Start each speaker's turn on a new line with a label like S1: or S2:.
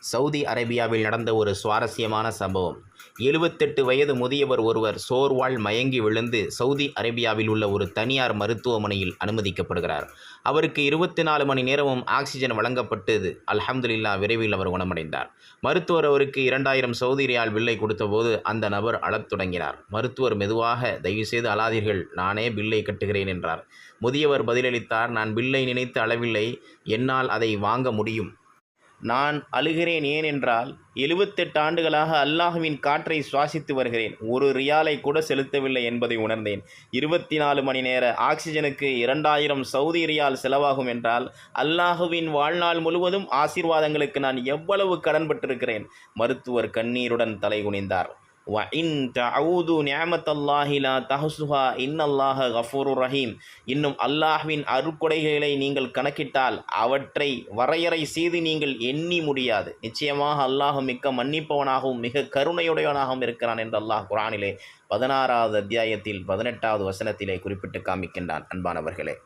S1: Saudi அரேபியாவில் நடந்த ஒரு சுவாரஸ்யமான சம்பவம். எழுபத்தெட்டு வயது முதியவர் ஒருவர் சோர்வால் மயங்கி விழுந்து சவுதி அரேபியாவில் உள்ள ஒரு தனியார் மருத்துவமனையில் அனுமதிக்கப்படுகிறார். அவருக்கு இருபத்தி நாலு மணி நேரமும் ஆக்சிஜன் வழங்கப்பட்டது. அல்ஹம்துலில்லா விரைவில் அவர் குணமடைந்தார். மருத்துவர் அவருக்கு இரண்டாயிரம் சவுதி ரியால் பில்லை கொடுத்தபோது அந்த நபர் அழத் தொடங்கினார். மருத்துவர் மெதுவாக தயவுசெய்து அழாதீர்கள் நானே பில்லை கட்டுகிறேன் என்றார். முதியவர் பதிலளித்தார் நான் பில்லை நினைத்து அளவில்லை என்னால் அதை வாங்க முடியும். நான் அழுகிறேன் ஏனென்றால் எழுபத்தெட்டு ஆண்டுகளாக அல்லாஹுவின் காற்றை சுவாசித்து வருகிறேன். ஒரு ரியாலை கூட செலுத்தவில்லை என்பதை உணர்ந்தேன். இருபத்தி நாலு மணி நேர ஆக்சிஜனுக்கு இரண்டாயிரம் சவுதி ரியால் செலவாகும் என்றால் அல்லாஹுவின் வாழ்நாள் முழுவதும் ஆசீர்வாதங்களுக்கு நான் எவ்வளவு கடன்பட்டிருக்கிறேன் மருத்துவர் கண்ணீருடன் தலைகுனிந்தார் இன் தவுது நியமத்தல்லாஹிலா லா தஹசுஹா இன்னல்லாஹ கஃபூரு ரஹீம் இன்னும் அல்லாஹ்வின் அருக்கொடைகளை நீங்கள் கணக்கிட்டால் அவற்றை வரையறை செய்து நீங்கள் எண்ணி முடியாது. நிச்சயமாக அல்லாஹ் மிக்க மன்னிப்பவனாகவும் மிக கருணையுடையவனாகவும் இருக்கிறான் என்று அல்லாஹ் குரானிலே பதினாறாவது அத்தியாயத்தில் பதினெட்டாவது வசனத்திலே குறிப்பிட்டு காமிக்கின்றான். அன்பானவர்களே